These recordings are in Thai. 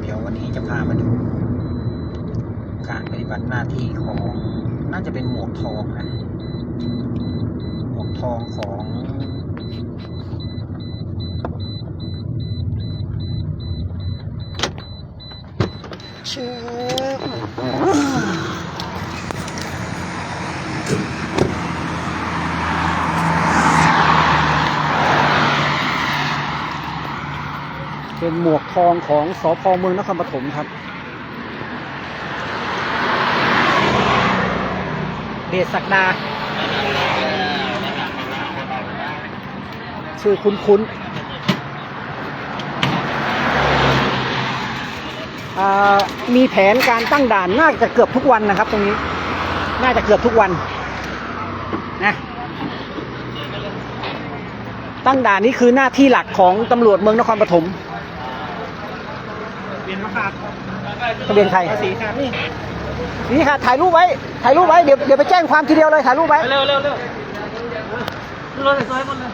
เดี๋ยววันนี้จะพามาดู การปฏิบัติหน้าที่ของน่าจะเป็นหมวกทองนะหมวกทองของเชื่อ เป็นหมวกทองของสพเมืองนครปฐมครับเดชศักดา ชื่อคุ้นๆอ่ามีแผนการตั้งด่านน่าจะเกือบทุกวันนะครับ ตรงนี้ น่าจะเกือบทุกวันนะตั้งด่านนี้คือหน้าที่หลักของตำรวจเมืองนครปฐม เรียนมาขาดทะเบียนใคร ภาษีขาดนี่นี่ค่ะถ่ายรูปไว้ ถ่ายรูปไว้ เดี๋ยวเดี๋ยวไปแจ้งความทีเดียวเลย ถ่ายรูปไว้ เร็วเร็วเร็วรถใส่ซอยหมดเลย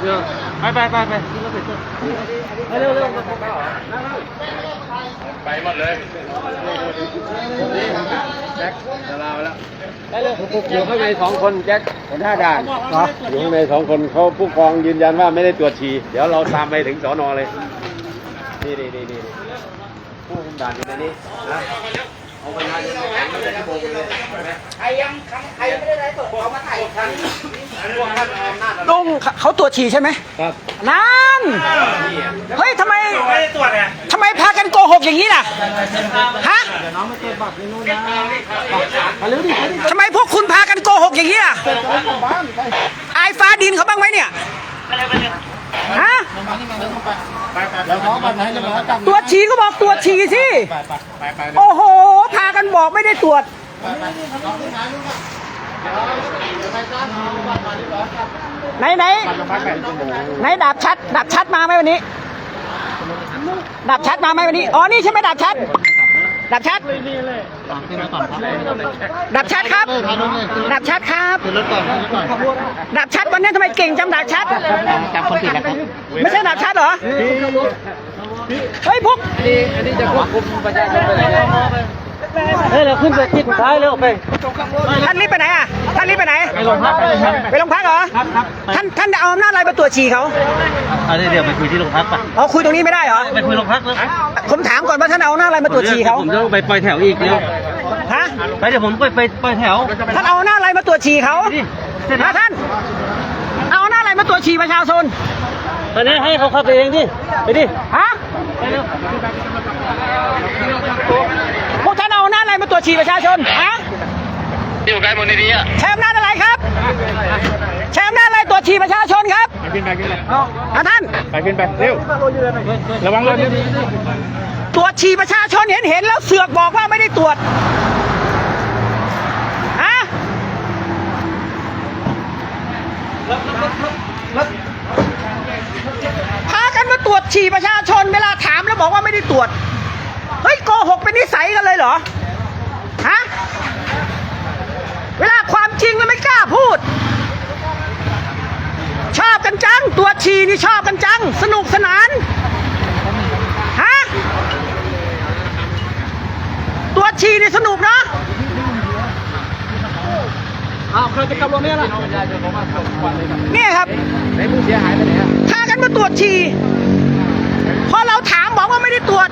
เดี๋ยวไปไปไปไปรถใส่ซอยเร็วเร็วไปหมดเลยแจ็คจะลาไปแล้วไปเร็วอยู่ข้างในสองคนแจ็คเป็นห้าด่านเหรออยู่ข้างในสองคนเขาผู้กองยืนยันว่าไม่ได้ตรวจฉี่เดี๋ยวเราตามไปถึงสอนอเลย นี่นี่นี่นี่ผู้คุมด่านอยู่ในนี้นะเอาไปมาแข็งมาเป็นชั่โมงเลยไหมใครยังใครไม่ได้ไลฟ์สดเอามาถ่ายอีกครั้งพวกท่านอำนาจลุงเขาตรวจฉี่ใช่ไหมครับนั่นเฮ้ยทำไมไม่ได้ตรวจไงทำไมพากันโกหกอย่างนี้ล่ะฮะน้องไม่ตรวจบัตรนี่นู่นนะมาเร็วดิทำไมพวกคุณพากันโกหกอย่างนี้ล่ะไอายฟ้าดินเขาบ้างไหมเนี่ย แล้วขอบัตรไหนเรียบร้อยจับตรวจฉี่ก็บอกตรวจฉี่สิ ไปไปโอ้โห พากันบอกไม่ได้ตรวจไหนไหนไหนดาบชัดดาบชัดมาไหมวันนี้ ดาบชัดมาไหมวันนี้ อ๋อ นี่ใช่ไหมดาบชัด ดาบชัดดาบชัดครับดาบชัดครับรถก่อนรถก่อนดาบชัดวันนี้ทำไมเก่งจำดาบชัด จับคนผิดแล้วครับไม่ใช่ดาบชัดเหรอ เฮ้ยพวกอันนี้อันนี้จะควบคุมประชาชนไปไหนเนี่ยเฮ้ยเราขึ้นไปที่ท้ายเร็วไปท่านรีบไปไหนอะ ท่านรีบไปไหน ไปโรงพักไปโรงพักไปโรงพักเหรอ ครับครับท่านท่านจะเอาอำนาจอะไรมาตรวจฉี่เขาอันนี้เดี๋ยวไปคุยที่โรงพักป่ะอ๋อคุยตรงนี้ไม่ได้เหรอ ไปคุยโรงพักแล้ว ผมถามก่อนว่าท่านเอาอำนาจอะไรมาตรวจฉี่เขาผมจะไปปล่อยแถวอีกเดี๋ยวฮะไปเดี๋ยวผมไปไปปล่อยแถวท่านเอาอำนาจอะไรมาตรวจฉี่เขาดิเสร็จฮะแล้วท่าน เอาอำนาจอะไรมาตรวจฉี่ประชาชนตอนนี้ให้เขาขับไปเองดิไปดิฮะไปเร็วพวกท่านเอาอำนาจอะไรมาตรวจฉี่ประชาชนฮะอยู่ใกล้มูลนิธิอะใช้อำนาจอะไรครับ ใช้อำนาจอะไรตรวจฉี่ประชาชนครับไปขึ้นไปขึ้นเลยฮะท่านไปขึ้นไปเร็วระวังรถตรวจฉี่ประชาชนเห็นเห็นแล้วเสือกบอกว่าไม่ได้ตรวจฮะพากันมาตรวจฉี่ประชาชนเวลาถามแล้วบอกว่าไม่ได้ตรวจเฮ้ยโกหกเป็นนิสัยกันเลยเหรอฮะเวลาความจริงแล้วไม่กล้าพูด ชอบกันจังตรวจฉี่นี่ชอบกันจัง สนุกสนาน ฮะตรวจฉี่นี่สนุกเนาะอ้าวใครจะกลับรถเนี่ยล่ะเนี่ยครับไหนผู้เสียหายไปไหนอะพากันมาตรวจฉี่พอเราถามบอกว่าไม่ได้ตรวจ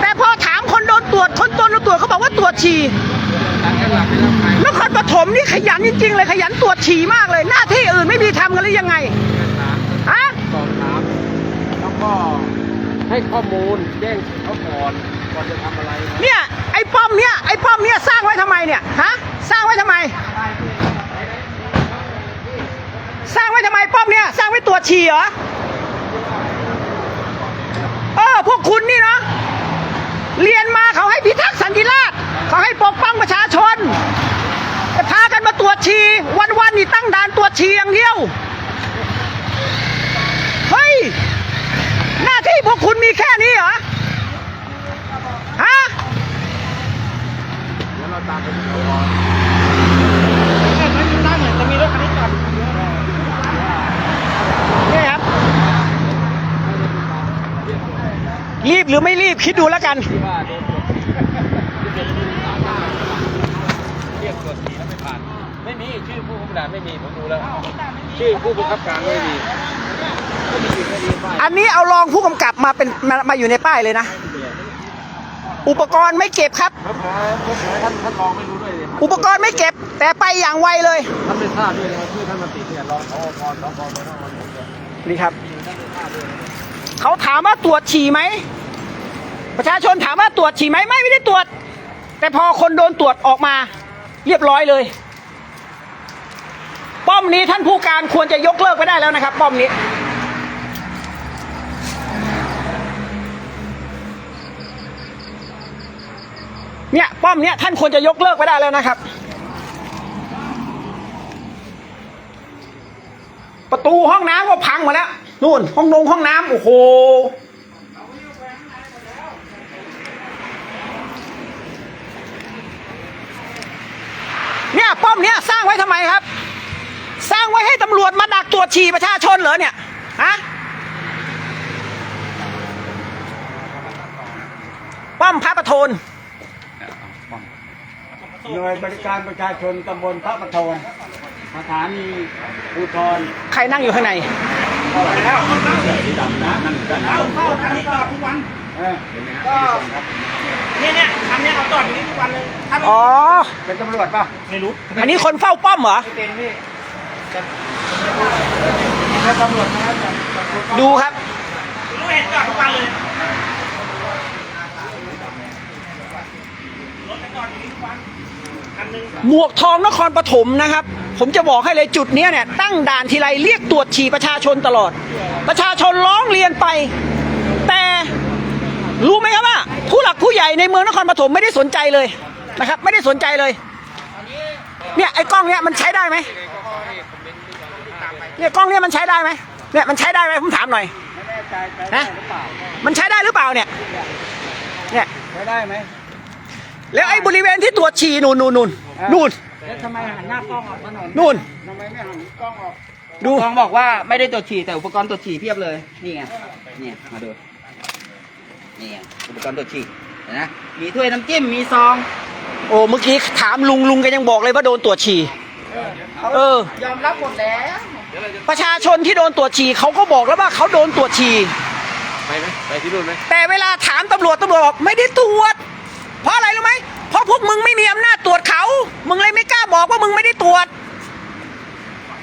แต่พอถามคนโดนตรวจคนโดนตรวจเขาบอกว่าตรวจฉี่ทางกั นหลับไปแล้วใครนครปฐมนี่ขยันจริงๆเลยขยันตรวจฉี่มากเลย หน้าที่อื่นไม่มีทำกันหรือยังไงฮะสอบถามแล้วก็ให้ข้อมูลแจ้งเขาก่อนก่อนจะทำอะไรเนี่ยไอ้ป้อมเนี่ยไอ้ป้อมเนี่ยสร้างไว้ทำไมเนี่ยฮะสร้างไว้ทำไม สร้างไว้ทำไมป้อมเนี่ยสร้างไว้ตรวจฉี่เหรอเออพวกคุณนี่เนาะ เรียนมาเขาให้พิทักษ์สันติราษฎร์เขาให้ปกป้องประชาชน พากันมาตรวจชีวันๆนี่ตั้งด่านตรวจชีอย่างเดียว เฮ้ย หน้าที่พวกคุณมีแค่นี้เหรอ ฮะ เดี๋ยวเราตามไปที่สอน ได้เหมือนจะมีรถคันนี้จอด นี่ครับ หรือไม่รีบคิดดูแล้วกันที่ว่าโดนตรวจฉี่ที่เป็นผู้โดยสารหน้าเรียกตรวจฉี่แล้วไม่ผ่าน ไม่มีชื่อผู้กำกับด่านไม่มีผมดูแล้ว ชื่อผู้บังคับการไม่มีก็มีอยู่แค่นี้ป้ายอันนี้เอารองผู้กำกับมาเป็นมามาอยู่ในป้ายเลยนะ อุปกรณ์ไม่เก็บครับเขาขอเขาขอท่านท่านรองไม่รู้ด้วยเลยอุปกรณ์ไม่เก็บ แต่ไปอย่างไวเลยท่านไม่ทราบด้วยนะชื่อท่านมาติดเนี่ยรองพอพอสพไม่ต้องวันผมเลยนี่ครับ เขาถามว่าตรวจฉี่ไหม ประชาชนถามว่าตรวจฉี่ไหมไม่ไม่ได้ตรวจ แต่พอคนโดนตรวจออกมา เรียบร้อยเลย ป้อมนี้ท่านผู้การควรจะยกเลิกไปได้แล้วนะครับ ป้อมนี้เนี่ยป้อมเนี้ยท่านควรจะยกเลิกไปได้แล้วนะครับ ประตูห้องน้ำก็พังหมาแล้ว นู่นห้องนงห้องน้ำโอ้โหเนี่ยป้อมเนี้ยสร้างไว้ทำไมครับ สร้างไว้ให้ตำรวจมาดักตรวจฉี่ประชาชนเหรอเนี่ยฮะป้อมพระประโทนหน่วยบริการประชาชนตำบลพระประทงสถานีภูธรใครนั่งอยู่ข้างใน สีดำนะนั่นด้านหน้าเข้าทางนี้ตลอดทุกวันเออเห็นไหมฮะก็เนี่ยเนี่ยคันเนี้ยเขาจอดอยู่นี่ทุกวันเลยถ้าไม่อ๋อ เป็นตำรวจป่ะ ไม่รู้ อันนี้คนเฝ้าป้อมเหรอไม่เป็นพี่ตำรวจนะจะจะพูดดูครับรู้เห็นจอดทุกวันเลยรถจะจอดอยู่นี่ทุกวันคัน หมวกทองนครปฐมนะครับ ผมจะบอกให้เลยจุดนี้เนี่ยตั้งด่านทีไรเรียกตรวจฉี่ประชาชนตลอด ประชาชนร้องเรียนไป แต่รู้ไหมครับว่า ผู้หลักผู้ใหญ่ในเมืองนครปฐมไม่ได้สนใจเลยนะครับ ไม่ได้สนใจเลยเนี่ยไอ้กล้องเนี่ยมันใช้ได้ไหมเนี่ยกล้องเนี่ยมันใช้ได้ไหมเนี่ยมันใช้ได้ไหมผมถามหน่อยนะมันใช้ได้หรือเปล่าเนี่ยเนี่ยใช้ได้ไหม แล้วไอ้บริเวณที่ตรวจฉี่นู่นนู่นนู่นนู่นแล้วทำไมหันหน้ากล้องออกถนนนู่นทำไมไม่หันกล้องออกดูกองบอกว่าไม่ได้ตรวจฉี่แต่อุปกรณ์ตรวจฉี่เพียบเลยนี่ไงเนี่ยมาดูนี่ไงอุปกรณ์ตรวจฉี่เห็นนะมีถ้วยน้ำจิ้มมีซอง โอ้เมื่อกี้ถามลุงลุงก็ยังบอกเลยว่าโดนตรวจฉี่เออยอมรับหมดแล้วประชาชนที่โดนตรวจฉี่เขาก็บอกแล้วว่าเขาโดนตรวจฉี่ไปไหมไปที่นู่นไหมแต่เวลาถามตำรวจตำรวจบอกไม่ได้ตรวจ เพราะอะไรรู้ไหมเพราะพวกมึงไม่มีอำนาจตรวจเขา มึงเลยไม่กล้าบอกว่ามึงไม่ได้ตรวจ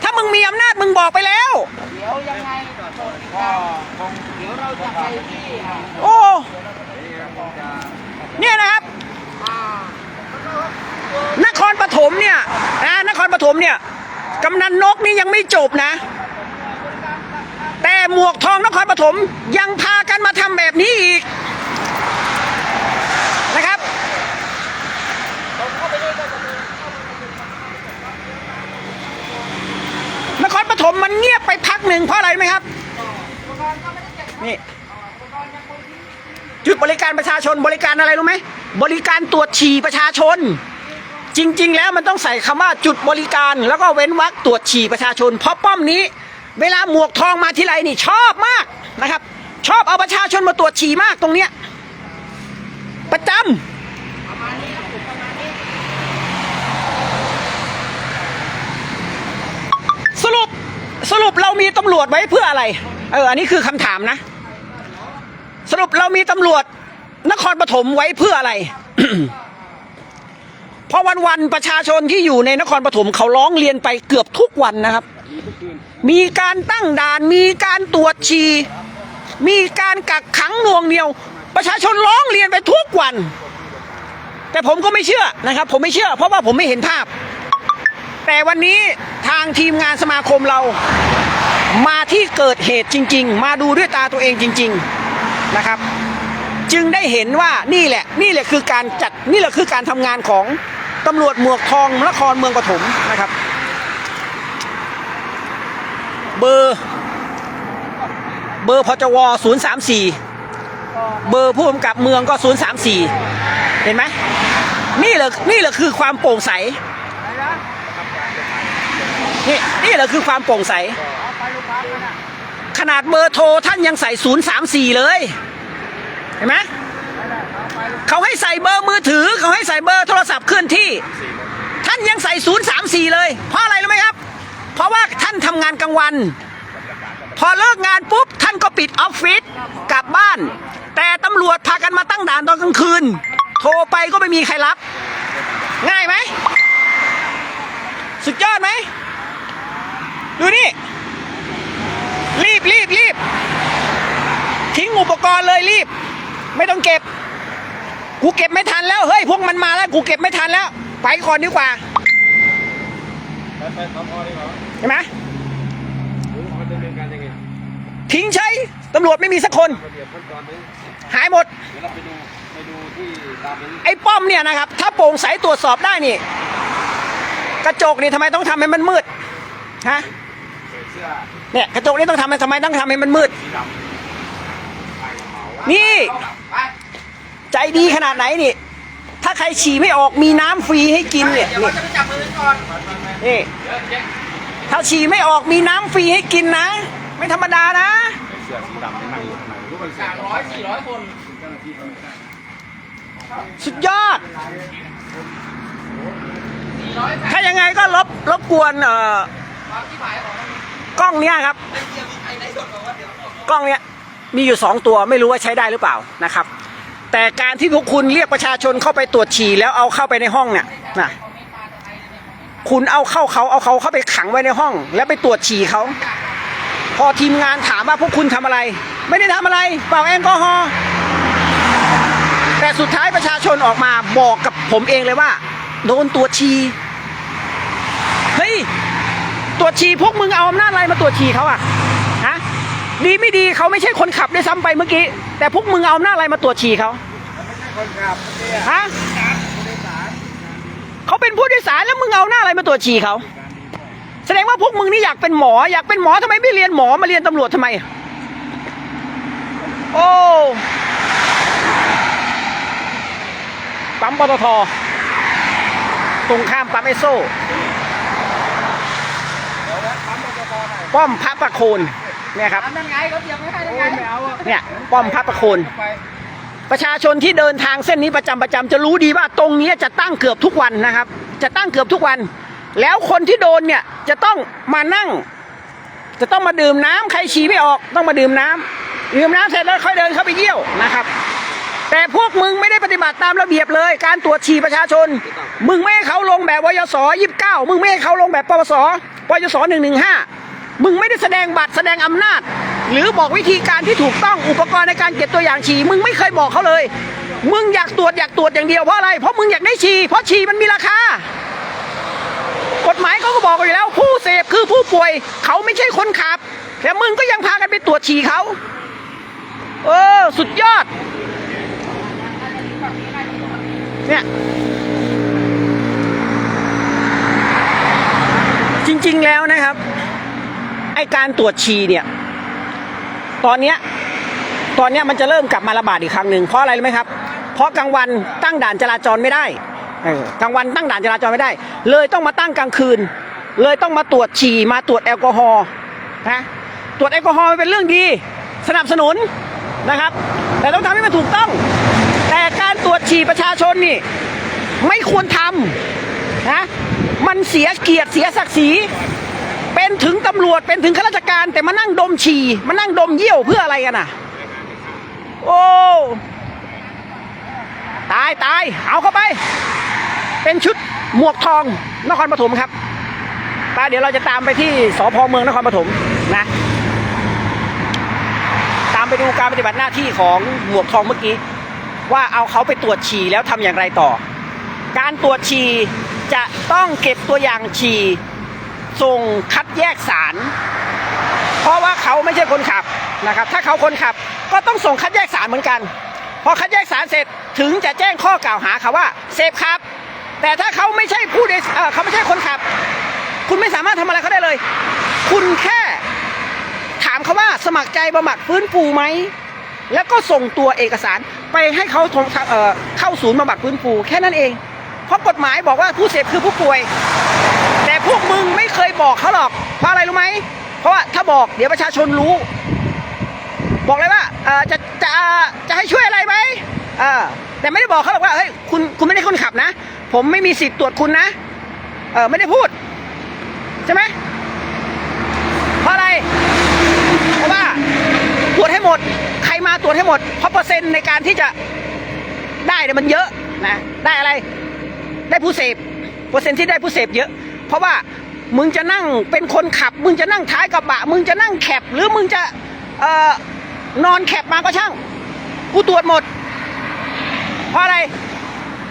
ถ้ามึงมีอำนาจมึงบอกไปแล้ว เดี๋ยวยังไงก็คงเดี๋ยวเราจะไปที่อ่าโอ้เนี่ยนะครับนครปฐมเนี่ยนะนครปฐมเนี่ยกำนันนกนี่ยังไม่จบนะ แต่หมวกทองนครปฐมยังพากันมาทำแบบนี้อีกนะครับ นครปฐมมันเงียบไปพักหนึ่งเพราะอะไรไหมครับ นี่ จุดบริการประชาชนบริการอะไรรู้ไหม บริการตรวจฉี่ประชาชน จริง ๆ แล้วมันต้องใส่คำว่าจุดบริการแล้วก็เว้นวรรคตรวจฉี่ประชาชน เพราะป้อมนี้ เวลาหมวกทองมาที่ไรนี่ชอบมากนะครับ ชอบเอาประชาชนมาตรวจฉี่มากตรงเนี้ยประจำสรุป สรุปเรามีตำรวจไว้เพื่ออะไร เออ อันนี้คือคำถามนะ สรุปเรามีตำรวจนครปฐมไว้เพื่ออะไร เพราะวันๆประชาชนที่อยู่ในนครปฐมเขาร้องเรียนไปเกือบทุกวันนะครับ มีการตั้งด่าน มีการตรวจฉี่มีการกักขังน่วงเหนียว ประชาชนร้องเรียนไปทุกวัน แต่ผมก็ไม่เชื่อนะครับ ผมไม่เชื่อ เพราะว่าผมไม่เห็นภาพ แต่วันนี้างทีมงานสมาคมเรา มาที่เกิดเหตุจริง ๆ มาดูด้วยตาตัวเองจริง ๆนะครับ จึงได้เห็นว่านี่แหละ นี่แหละคือการจัดนี่แหละคือการทำงานของตำรวจหมวกทองนครเมืองปฐมนะครับ เบอร์เบอร์พจว034 เบอร์ผู้กำกับเมืองก็ 034 เห็นไหมนี่แหละนี่แหละคือความโปร่งใส นี่นี่แหละคือความโปร่งใส ขนาดเบอร์โทรท่านยังใส่ 034 เลย เห็นไหมเขาให้ใส่เบอร์มือถือ เขาให้ใส่เบอร์โทรศัพท์เคลื่อนที่ ท่านยังใส่ 034 เลย เพราะอะไรรู้ไหมครับ เพราะว่าท่านทำงานกลางวัน พอเลิกงานปุ๊บ ท่านก็ปิดออฟฟิศกลับบ้าน แต่ตำรวจพากันมาตั้งด่านตอนกลางคืน โทรไปก็ไม่มีใครรับ ง่ายไหมสุดยอดไหม ดูนี่ รีบรีบรีบทิ้งอุปกรณ์เลยรีบ ไม่ต้องเก็บ กูเก็บไม่ทันแล้ว เฮ้ย พวกมันมาแล้ว กูเก็บไม่ทันแล้ว ไปก่อนดีกว่าไปไปสพดีกว่าเห็นไหมหรือมันดำเนินการยังไงทิ้งใช้ตำรวจไม่มีสักคนระเบียบขั้นตอนไหมหายหมดเดี๋ยวเราไปดูไปดูที่ตามนี้ไอ้ป้อมเนี่ยนะครับ ถ้าโปร่งใสตรวจสอบได้นี่ กระจกนี่ทำไมต้องทำให้มันมืด ฮะเสื้อเนี่ยกระจกนี่ต้องทำให้ทำไมต้องทำให้มันมืด สีดำนี่ใจดีขนาดไหนนี่ ถ้าใครฉี่ไม่ออกมีน้ำฟรีให้กินเนี่ยเดี๋ยวนี่เราจะไปจับมือก่อนนี่ถ้าฉี่ไม่ออกมีน้ำฟรีให้กินนะ ไม่ธรรมดานะ เสื้อสีดำนี่นั่งอยู่ข้างในรู้มันเสื้อสามร้อยสี่ร้อยคนสุดยอดถ้ายังไงก็รบรบกวนเอ่อ ความที่หมายของ กล้องเนี้ยครับ กล้องเนี้ยมีอยู่สองตัวไม่รู้ว่าใช้ได้หรือเปล่านะครับ แต่การที่พวกคุณเรียกประชาชนเข้าไปตรวจฉี่แล้วเอาเข้าไปในห้องเนี่ยนะคุณเอาเข้าเขาเอาเขาเข้าไปขังไว้ในห้อง แล้วไปตรวจฉี่เขาพอทีมงานถามว่าพวกคุณทำอะไร ไม่ได้ทำอะไร เป่าแอลกอฮอล์แต่สุดท้ายประชาชนออกมาบอกกับผมเองเลยว่า โดนตรวจฉี่เฮ้ย ตรวจฉี่พวกมึงเอาอำนาจอะไรมาตรวจฉี่เขาอะฮะดีไม่ดีเขาไม่ใช่คนขับด้วยซ้ำไปเมื่อกี้ แต่พวกมึงเอาหน้าอะไรมาตรวจฉี่เขาฮะเขาเป็นผู้โดยสารแล้วมึงเอาหน้าอะไรมาตรวจฉี่เขาแสดงว่าพวกมึงนี่อยากเป็นหมอ อยากเป็นหมอทำไมไม่เรียนหมอมาเรียนตำรวจทำไม โอ้ปั๊มปตทตรงข้ามปั๊มเอโซ ป้อมพระประโคนเนี่ยครับนั่นไงเขาเตรียมไว้ให้ยังไงเนี่ยป้อมพระประโคนประชาชนที่เดินทางเส้นนี้ประจำประจำจะรู้ดีว่าตรงนี้จะตั้งเกือบทุกวันนะครับ จะตั้งเกือบทุกวัน แล้วคนที่โดนเนี่ยจะต้องมานั่ง จะต้องมาดื่มน้ำใครฉี่ไม่ออกต้องมาดื่มน้ำดื่มน้ำเสร็จแล้วค่อยเดินเข้าไปเยี่ยวนะครับ แต่พวกมึงไม่ได้ปฏิบัติตามระเบียบเลย การตรวจฉี่ประชาชน มึงไม่ให้เขาลงแบบวยศยี่สิบเก้ามึงไม่ให้เขาลงแบบปวสวยศหนึ่งหนึ่งห้า มึงไม่ได้แสดงบัตรแสดงอำนาจ หรือบอกวิธีการที่ถูกต้องอุปกรณ์ในการเก็บตัวอย่างฉี่มึงไม่เคยบอกเขาเลย มึงอยากตรวจอยากตรวจอย่างเดียวเพราะอะไร เพราะมึงอยากได้ฉี่เพราะฉี่มันมีราคากฎหมายเขาก็บอกอยู่แล้ว ผู้เสพคือผู้ป่วย เขาไม่ใช่คนขับ แต่มึงก็ยังพากันไปตรวจฉี่เขาเออสุดยอด เนี่ย จริง ๆ แล้วนะครับ ไอการตรวจฉี่เนี่ย ตอนเนี้ยตอนเนี้ยมันจะเริ่มกลับมาระบาดอีกครั้งหนึ่งเพราะอะไรรู้ไหมครับ เพราะกลางวันตั้งด่านจราจรไม่ได้เออกลางวันตั้งด่านจราจรไม่ได้ เลยต้องมาตั้งกลางคืน เลยต้องมาตรวจฉี่มาตรวจแอลกอฮอล์นะตรวจแอลกอฮอล์เป็นเรื่องดี สนับสนุนนะครับ แต่ต้องทำให้มันถูกต้อง แต่การตรวจฉี่ประชาชนนี่ ไม่ควรทำนะมันเสียเกียรติเสียศักดิ์ศรี เป็นถึงตำรวจเป็นถึงข้าราชการ แต่มานั่งดมฉี่มานั่งดมเยี่ยวเพื่ออะไรกันอะ โอ้ตายตายเอาเข้าไป เป็นชุดหมวกทองนครปฐมครับป้าเดี๋ยวเราจะตามไปที่สพเมืองนครปฐมนะ ตามไปดูการปฏิบัติหน้าที่ของหมวกทองเมื่อกี้ ว่าเอาเขาไปตรวจฉี่แล้วทำอย่างไรต่อ การตรวจฉี่จะต้องเก็บตัวอย่างฉี่ ส่งคัดแยกสาร เพราะว่าเขาไม่ใช่คนขับนะครับ ถ้าเขาคนขับก็ต้องส่งคัดแยกสารเหมือนกัน พอคัดแยกสารเสร็จถึงจะแจ้งข้อกล่าวหาเขาว่าเสพครับ แต่ถ้าเขาไม่ใช่ผู้โดเขาไม่ใช่คนขับ คุณไม่สามารถทำอะไรเขาได้เลย คุณแค่ถามเขาว่าสมัครใจบำบัดฟื้นฟูไหมแล้วก็ส่งตัวเอกสารไปให้เขาเเข้าศูนย์บำบัดฟื้นฟูแค่นั้นเอง เพราะกฎหมายบอกว่าผู้เสพคือผู้ป่วย พวกมึงไม่เคยบอกเขาหรอก เพราะอะไรรู้ไหม เพราะว่าถ้าบอกเดี๋ยวประชาชนรู้ บอกเลยว่าจะจะจะให้ช่วยอะไรไหมแต่ไม่ได้บอกเขาหรอกว่าเฮ้ยคุณคุณไม่ได้คนขับนะ ผมไม่มีสิทธิ์ตรวจคุณนะ เออไม่ได้พูด ใช่ไหมเพราะอะไรเพราะว่าตรวจให้หมด ใครมาตรวจให้หมด เพราะเปอร์เซ็นต์ในการที่จะได้เนี่ยมันเยอะนะได้อะไร ได้ผู้เสพเปอร์เซ็นต์ที่ได้ผู้เสพเยอะ เพราะว่ามึงจะนั่งเป็นคนขับ มึงจะนั่งท้ายกระบะ มึงจะนั่งแคบหรือมึงจะเอ่อนอนแคบมาก็ช่าง กูตรวจหมด เพราะอะไร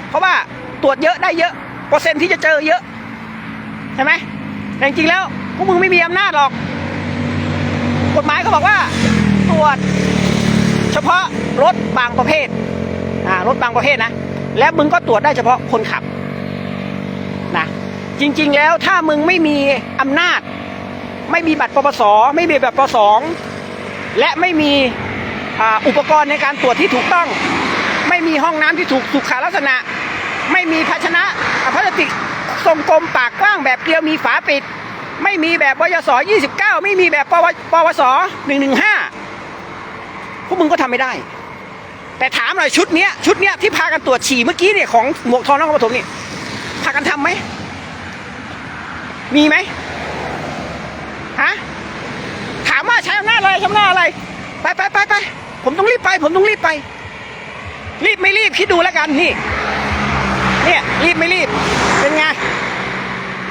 เพราะว่าตรวจเยอะได้เยอะเปอร์เซ็นต์ที่จะเจอเยอะใช่ไหมแต่จริงๆแล้วพวกมึงไม่มีอำนาจหรอก กฎหมายก็บอกว่า ตรวจ เฉพาะรถบางประเภทอ่ารถบางประเภทนะ และมึงก็ตรวจได้เฉพาะคนขับ จริง ๆ แล้วถ้ามึงไม่มีอำนาจ ไม่มีบัตรปปส ไม่มีแบบปสองและไม่มีอุปกรณ์ในการตรวจที่ถูกต้อง ไม่มีห้องน้ำที่ถูกสุขลักษณะ ไม่มีภาชนะพลาสติกทรงกลมปากกว้างแบบเกลียวมีฝาปิด ไม่มีแบบวยส29 ไม่มีแบบปวปวส115พวกมึงก็ทำไม่ได้ แต่ถามหน่อยชุดเนี้ยชุดเนี้ยที่พากันตรวจฉี่เมื่อกี้เนี่ยของหมวกทองนครปฐมนี่พากันทำไหม มีไหมฮะถามว่าใช้อำนาจอะไรใช้อำนาจอะไร ไปไปไปไปผมต้องรีบไป ผมต้องรีบไป รีบไม่รีบคิดดูแล้วกันนี่เนี่ยรีบไม่รีบ เป็นไง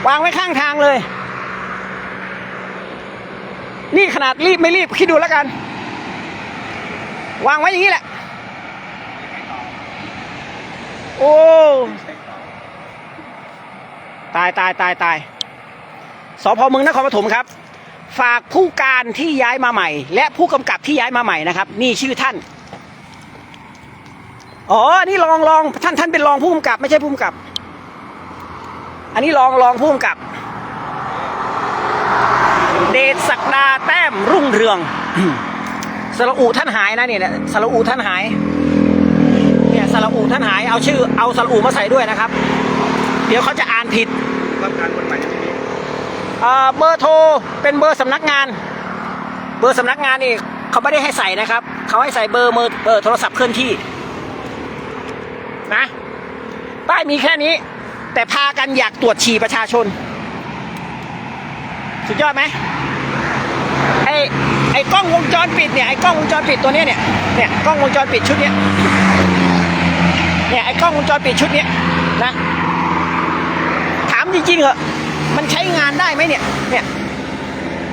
วางไว้ข้างทางเลย นี่ขนาดรีบไม่รีบคิดดูแล้วกัน วางไว้อย่างนี้แหละ โอ้ ตายตายตายตาย สพเมืองนครปฐมครับ ฝากผู้การที่ย้ายมาใหม่ และผู้กำกับที่ย้ายมาใหม่นะครับ นี่ชื่อท่าน อ๋อ นี่รองรองท่านท่านเป็นรองผู้กำกับ ไม่ใช่ผู้กำกับ อันนี้รองรองผู้กำกับ เดชศักดาแต้มรุ่งเรืองสระอูท่านหายนะเนี่ยเนี่ยสระอูท่านหาย เนี่ยสระอูท่านหายเอาชื่อเอาสระอูมาใส่ด้วยนะครับ เดี๋ยวเขาจะอ่านผิดรับการคนใหม่ เบอร์โทรเป็นเบอร์สำนักงาน เบอร์สำนักงานนี่เขาไม่ได้ให้ใส่นะครับ เขาให้ใส่เบอร์เบอร์เบอร์โทรศัพท์เคลื่อนที่นะป้ายมีแค่นี้ แต่พากันอยากตรวจฉี่ประชาชน สุดยอดไหมไอ้ไอ้กล้องวงจรปิดเนี่ยไอ้กล้องวงจรปิดตัวเนี้ยเนี่ยเนี่ยกล้องวงจรปิดชุดเนี้ยเนี่ยไอ้กล้องวงจรปิดชุดเนี้ยนะถามจริงๆเหรอ มันใช้งานได้ไหมเนี่ย เนี่ย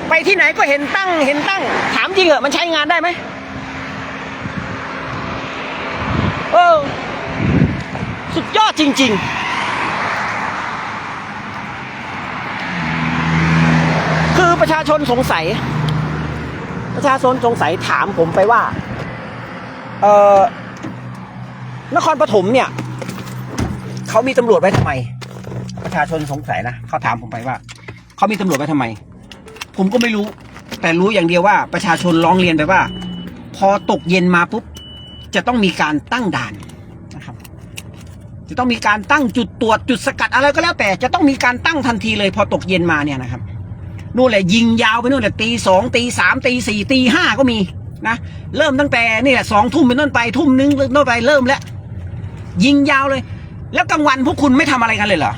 ไปที่ไหนก็เห็นตั้ง เห็นตั้ง ถามจริงเหอะมันใช้งานได้ไหมเออ สุดยอดจริง ๆ คือประชาชนสงสัย ประชาชนสงสัยถามผมไปว่า เออนครปฐมเนี่ย เขามีตำรวจไว้ทำไม ประชาชนสงสัยนะเขาถามผมไปว่าเขามีตำรวจไว้ทำไม ผมก็ไม่รู้ แต่รู้อย่างเดียวว่าประชาชนร้องเรียนไปว่า พอตกเย็นมาปุ๊บจะต้องมีการตั้งด่านนะครับ จะต้องมีการตั้งจุดตรวจจุดสกัดอะไรก็แล้วแต่ จะต้องมีการตั้งทันทีเลย พอตกเย็นมาเนี่ยนะครับนู่นแหละยิงยาวไปนู่นแหละตีสองตีสามตีสี่ตีห้าก็มีนะเริ่มตั้งแต่นี่แหละสองทุ่มเป็นต้นไปทุ่มนึงเป็นต้นไปเริ่มแล้วยิงยาวเลย แล้วกลางวันพวกคุณไม่ทำอะไรกันเลยเหรอ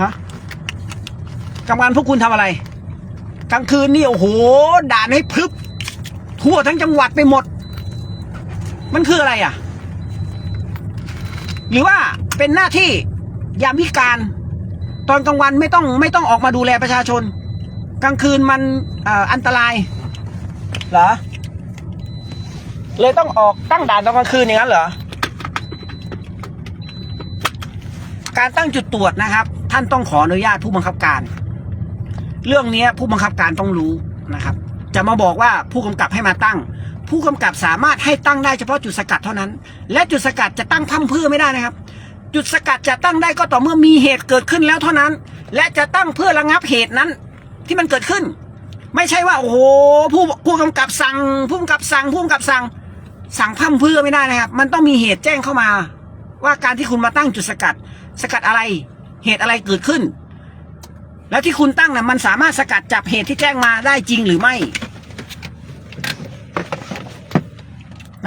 ฮะกลางวันพวกคุณทำอะไร กลางคืนนี่โอ้โห ด่านให้พรึบ ทั่วทั้งจังหวัดไปหมด มันคืออะไรอะ หรือว่าเป็นหน้าที่ยามพิการ ตอนกลางวันไม่ต้องไม่ต้องออกมาดูแลประชาชน กลางคืนมันออันตรายเหรอเลยต้องออกตั้งด่านตอนกลางคืนอย่างนั้นเหรอ การตั้งจุดตรวจนะครับ ท่านต้องขออนุญาตผู้บังคับการ เรื่องนี้ผู้บังคับการต้องรู้นะครับ จะมาบอกว่าผู้กำกับให้มาตั้ง ผู้กำกับสามารถให้ตั้งได้เฉพาะจุดสกัดเท่านั้น และจุดสกัดจะตั้งพั่มเพื่อไม่ได้นะครับ จุดสกัดจะตั้งได้ก็ต่อเมื่อมีเหตุเกิดขึ้นแล้วเท่านั้น และจะตั้งเพื่อระงับเหตุนั้น ที่มันเกิดขึ้น ไม่ใช่ว่าโอ้โหผู้ผู้กำกับสั่งผู้กำกับสั่งผู้กำกับสั่งสั่งพั่มเพื่อไม่ได้นะครับ มันต้องมีเหตุแจ้งเข้ามา ว่าการที่คุณมาตั้งจุดสกัด สกัดอะไร เหตุอะไรเกิดขึ้น แล้วที่คุณตั้งนะ่ะมันสามารถสกัดจับเหตุที่แจ้งมาได้จริงหรือไม่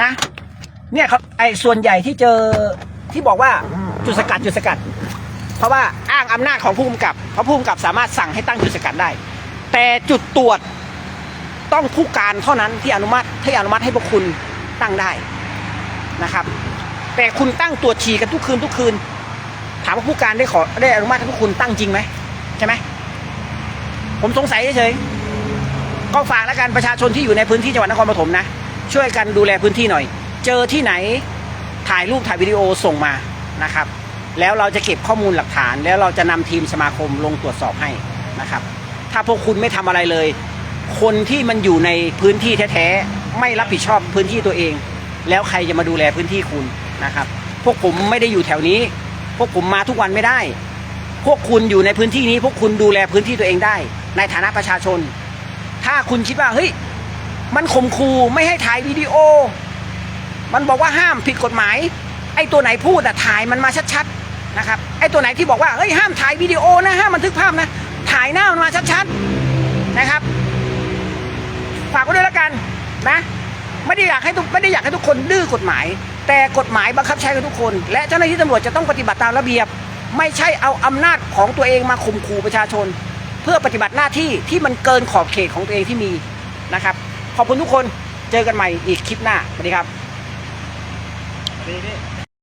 นะ เนี่ยเขาไอ้ส่วนใหญ่ที่เจอที่บอกว่าจุดสกัดจุดสกัด เพราะว่าอ้างอำนาจของผู้กำกับ เพราะผู้กำกับสามารถสั่งให้ตั้งจุดสกัดได้ แต่จุดตรวจต้องผู้การเท่านั้นที่อนุมัติที่อนุมัติให้พวกคุณตั้งได้นะครับ แต่คุณตั้งตรวจฉี่กันทุกคืนทุกคืนามว่าผู้การได้ขอได้อนุมัติให้พวกคุณตั้งจริงไหมใช่ไหมผมสงสัยเฉยๆก็ฝากแล้วกันประชาชนที่อยู่ในพื้นที่จังหวัดนครปฐมนะช่วยกันดูแลพื้นที่หน่อย เจอที่ไหนถ่ายรูปถ่ายวิดีโอส่งมานะครับ แล้วเราจะเก็บข้อมูลหลักฐาน แล้วเราจะนำทีมสมาคมลงตรวจสอบให้นะครับ ถ้าพวกคุณไม่ทำอะไรเลย คนที่มันอยู่ในพื้นที่แท้ๆไม่รับผิดชอบพื้นที่ตัวเอง แล้วใครจะมาดูแลพื้นที่คุณนะครับ พวกผมไม่ได้อยู่แถวนี้ พวกผมมาทุกวันไม่ได้ พวกคุณอยู่ในพื้นที่นี้ พวกคุณดูแลพื้นที่ตัวเองได้ ในฐานะประชาชน ถ้าคุณคิดว่าเฮ้ยมันข่มขู่ไม่ให้ถ่ายวิดีโอ มันบอกว่าห้ามผิดกฎหมาย ไอ้ตัวไหนพูดอะถ่ายมันมาชัดๆนะครับไอ้ตัวไหนที่บอกว่าเฮ้ยห้ามถ่ายวิดีโอนะห้ามบันทึกภาพนะ ถ่ายหน้ามันมาชัดๆนะครับฝากไว้ด้วยล้วกันนะ ไม่ได้อยากให้ทุกไม่ได้อยากให้ทุกคนดื้อกฎหมาย แต่กฎหมายบังคับใช้กับทุกคน และเจ้าหน้าที่ตำรวจจะต้องปฏิบัติตามระเบียบ ไม่ใช่เอาอำนาจของตัวเองมาข่มขู่ประชาชน เพื่อปฏิบัติหน้าที่ที่มันเกินขอบเขตของตัวเองที่มีนะครับ ขอบคุณทุกคนเจอกันใหม่อีกคลิปหน้าสวัสดีครับดีดิ